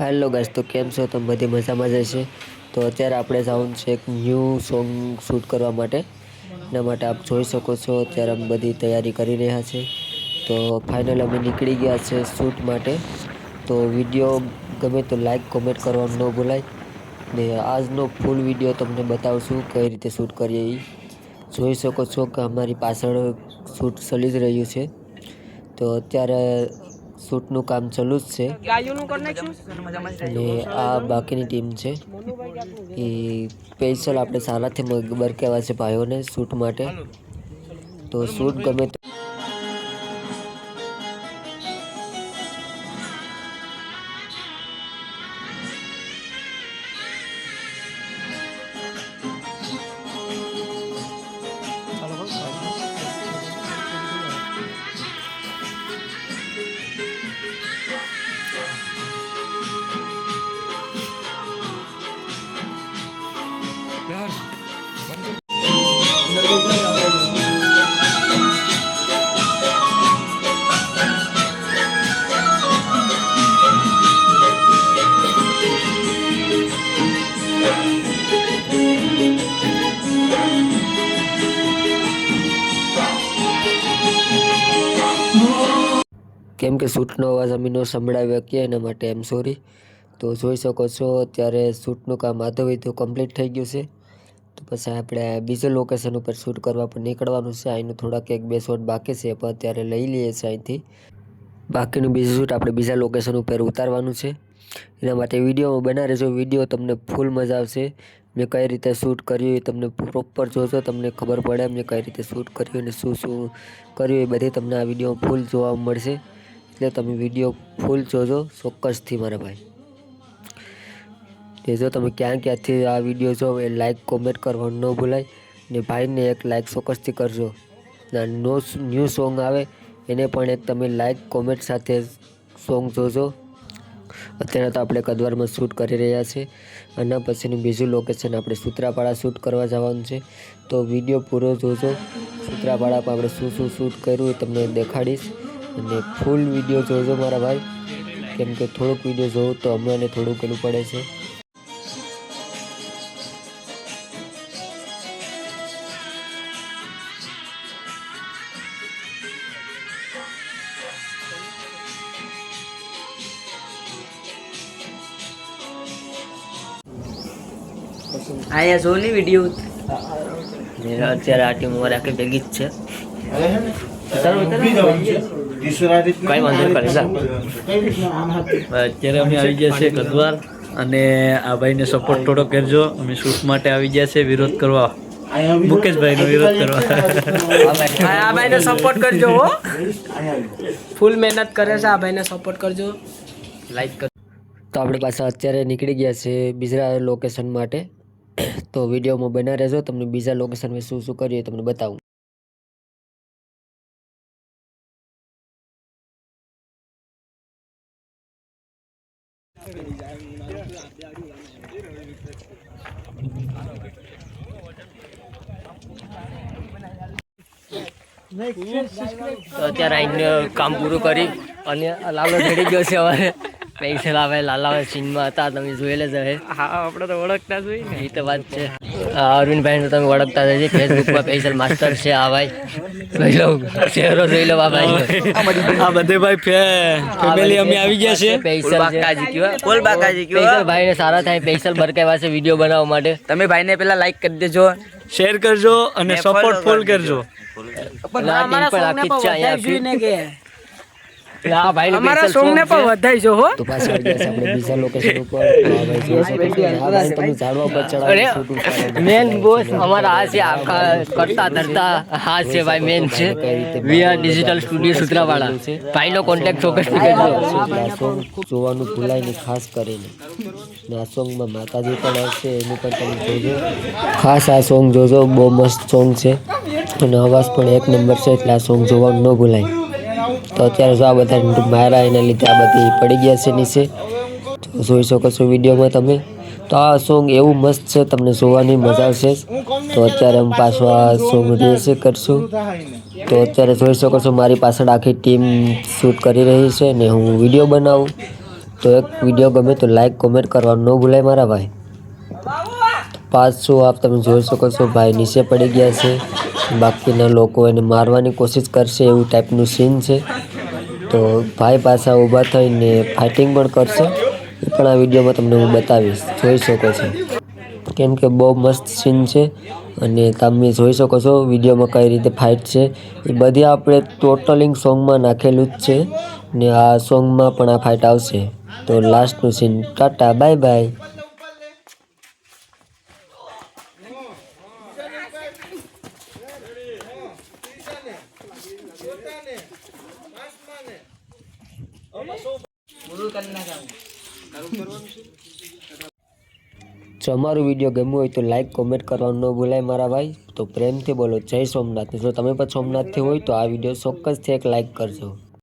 Hello guys તો કેમ છો? તમે બધી મજામાં જ હશે. તો અત્યારે આપણે જવાનું છે એક ન્યૂ સોંગ શૂટ કરવા માટે. એના માટે આપ જોઈ શકો છો, અત્યારે અમે બધી તૈયારી કરી રહ્યા છે. તો ફાઇનલ અમે નીકળી ગયા છે શૂટ માટે. તો વીડિયો ગમે તો લાઈક કોમેન્ટ કરવાનું ન ભૂલાય. ને આજનો ફૂલ વીડિયો તમને બતાવશું કઈ રીતે શૂટ કરીએ એ જોઈ શકો છો કે અમારી પાછળ શૂટ ચાલી જ રહ્યું છે. તો અત્યારે શૂટનું કામ ચાલુ જ છે. અને આ બાકીની ટીમ છે. એ સ્પેશિયલ આપણે સારાથી મગબર કહેવા છે ભાઈઓને શૂટ માટે. તો શૂટ ગમે કેમ કે સૂટનો અવાજ અમે નો સંભળાવ્યો કે એના માટે એમ સોરી તો જોઈ શકો છો, અત્યારે શૂટનું કામ આધો તો કમ્પ્લીટ થઈ ગયું છે. તો પછી આપણે બીજે લોકેશન ઉપર શૂટ કરવા પણ નીકળવાનું છે. અહીંનું થોડાક એક બે શોટ બાકી છે, પણ અત્યારે લઈ લઈએ છીએ અહીંથી. બાકીનું બીજું શૂટ આપણે બીજા લોકેશન ઉપર ઉતારવાનું છે. એના માટે વિડીયોમાં બના રહેજો. વીડિયો તમને ફૂલ મજા આવશે. મેં કઈ રીતે શૂટ કર્યું એ તમને પ્રોપર જોજો. તમને ખબર પડે મેં કઈ રીતે શૂટ કર્યું અને શું શું કર્યું એ બધી તમને આ વીડિયો ફૂલ જોવા મળશે. એટલે તમે વીડિયો ફૂલ જોજો, ચોક્કસથી મારા ભાઈ. એ જો તમે ક્યાં ક્યાંથી આ વીડિયો જો એ લાઈક કોમેન્ટ કરવાનું ન ભૂલાય. ને ભાઈને એક લાઈક ચોક્કસથી કરજો. ના નો ન્યૂ સોંગ આવે, એને પણ એક તમે લાઈક કોમેન્ટ સાથે સોંગ જોજો. અત્યારે તો આપણે કદવારમાં શૂટ કરી રહ્યા છે અને પછીનું બીજું લોકેશન આપણે સૂત્રાપાડા શૂટ કરવા જવાનું છે. તો વીડિયો પૂરો જોજો. સૂત્રાપાડામાં આપણે શું શું શૂટ કર્યું એ તમને દેખાડીશ. અને ફૂલ વીડિયો જોજો મારા ભાઈ. કેમ કે થોડુંક વીડિયો જોઉં તો અમને થોડું પેલું પડે છે. અહીંયા જો ને વીડિયો અત્યારે આટી ટીમ અમારે આખી ભેગી જ છે. કઈ વાંધો અત્યારે અમે આવી ગયા છે ગદવાર અને આ ભાઈને સપોર્ટ થોડો કરજો. અમે શૂટ માટે આવી ગયા છે વિરોધ કરવા. મુકેશભાઈનો વિરોધ કરવા. આ ભાઈને સપોર્ટ કરજો હો. ફૂલ મહેનત કરે છે. આ ભાઈને સપોર્ટ કરજો. લાઈક કરજો તો આપણે પાછા અત્યારે નીકળી ગયા છે બીજા લોકેશન માટે. તો વિડીયોમાં બના રહેજો. તમને બીજા લોકેશનમાં શું શું કર્યું તમને બતાવું. તો અત્યારે આઈને કામ પૂરું કરી. અને લાલો ચડી ગયો છે હવે. પૈસા લાવે લાલા સીનમાં હતા તમે જોયેલા જ હવે હા આપણે તો ઓળખતા જોઈએ ને. એ તો વાત છે. અરવિંદભાઈ તમે ઓળખતા જ હશે. ફેસબુકમાં સ્પેશિયલ માસ્ટર છે આ ભાઈ. જોઈ લો ચહેરો જોઈ લો આ ભાઈ આ બધે ભાઈ ફેમિલી અમે આવી ગયા છે પૈસલ બાકાજી કયો કોલ બાકાજી પૈસલ ભાઈને સારા થાય સ્પેશિયલ બરકાવા છે વીડિયો બનાવવા માટે. તમે ભાઈને પેલા લાઈક કરી દેજો. શેર કરજો અને સપોર્ટ ફૂલ કરજો. અમારા ના, પણ પર આખી જ છે અહીંયા ભાઈ અમારા સોંગ ને પણ વધાઈ હો. તો પાછા આવી ગયા છે આપણે બીજા લોકેશન ઉપર. તો આ ભાઈ જોઈ શકો છો. આ ભાઈ તમે ઝાડવા પર ચડાવીને મેન બોસ અમારા આ છે આખા કરતા ધરતા હા છે ભાઈ મેન છે V R digital studio Sutrawala. ભાઈનો કોન્ટેક્ટ ચોક્કસ કરજો આ સોંગ જોવાનું ભૂલાય નહીં ખાસ કરીને. ને આ સોંગમાં માતાજી પણ આવશે એનું પણ તમે જોજો. ખાસ આ સોંગ જોજો બહુ મસ્ત સોંગ છે. અને અવાજ પણ એક નંબર છે એટલે આ સોંગ જોવાનું ન ભૂલાય. તો અત્યારે જો આ બધા મારા એના લીધે આ બધી પડી ગયા છે નીચે. તો જોઈ શકો છો વિડીયોમાં તમે. તો આ સોંગ એવું મસ્ત છે, તમને જોવાની મજા આવશે. તો અત્યારે હું પાછું આ સોંગ રિહર્સલ કરશું. તો અત્યારે જોઈ શકો છો મારી પાછળ આખી ટીમ શૂટ કરી રહી છે ને હું વીડિયો બનાવું. તો એક વીડિયો ગમે તો લાઈક કોમેન્ટ કરવાનું ન ભૂલાય મારા ભાઈ. પાછું આપ તમે જોઈ શકો છો, ભાઈ નીચે પડી ગયા છે. બાકીના લોકો એને મારવાની કોશિશ કરશે એવું ટાઈપનું સીન છે. તો ભાઈ પાછા ઊભા થઈને ફાઇટિંગ પણ કરશે. એ પણ આ વિડીયોમાં તમને હું બતાવીશ. જોઈ શકો છો. કેમ કે બહુ મસ્ત સીન છે અને તમે જોઈ શકો છો વિડીયોમાં કઈ રીતે ફાઇટ છે. એ બધી આપણે ટોટલિંગ સોંગમાં નાખેલું જ છે ને આ સોંગમાં પણ આ ફાઇટ આવશે. તો લાસ્ટનું સીન ટાટા બાય બાય જો અમારો વીડિયો ગમ્યો હોય તો લાઈક કોમેન્ટ કરવાનું ન ભૂલાય મારા ભાઈ. તો પ્રેમથી બોલો. જય સોમનાથ. જો તમે પણ સોમનાથથી હોય તો આ વીડિયો ચોક્કસથી એક લાઈક કરજો.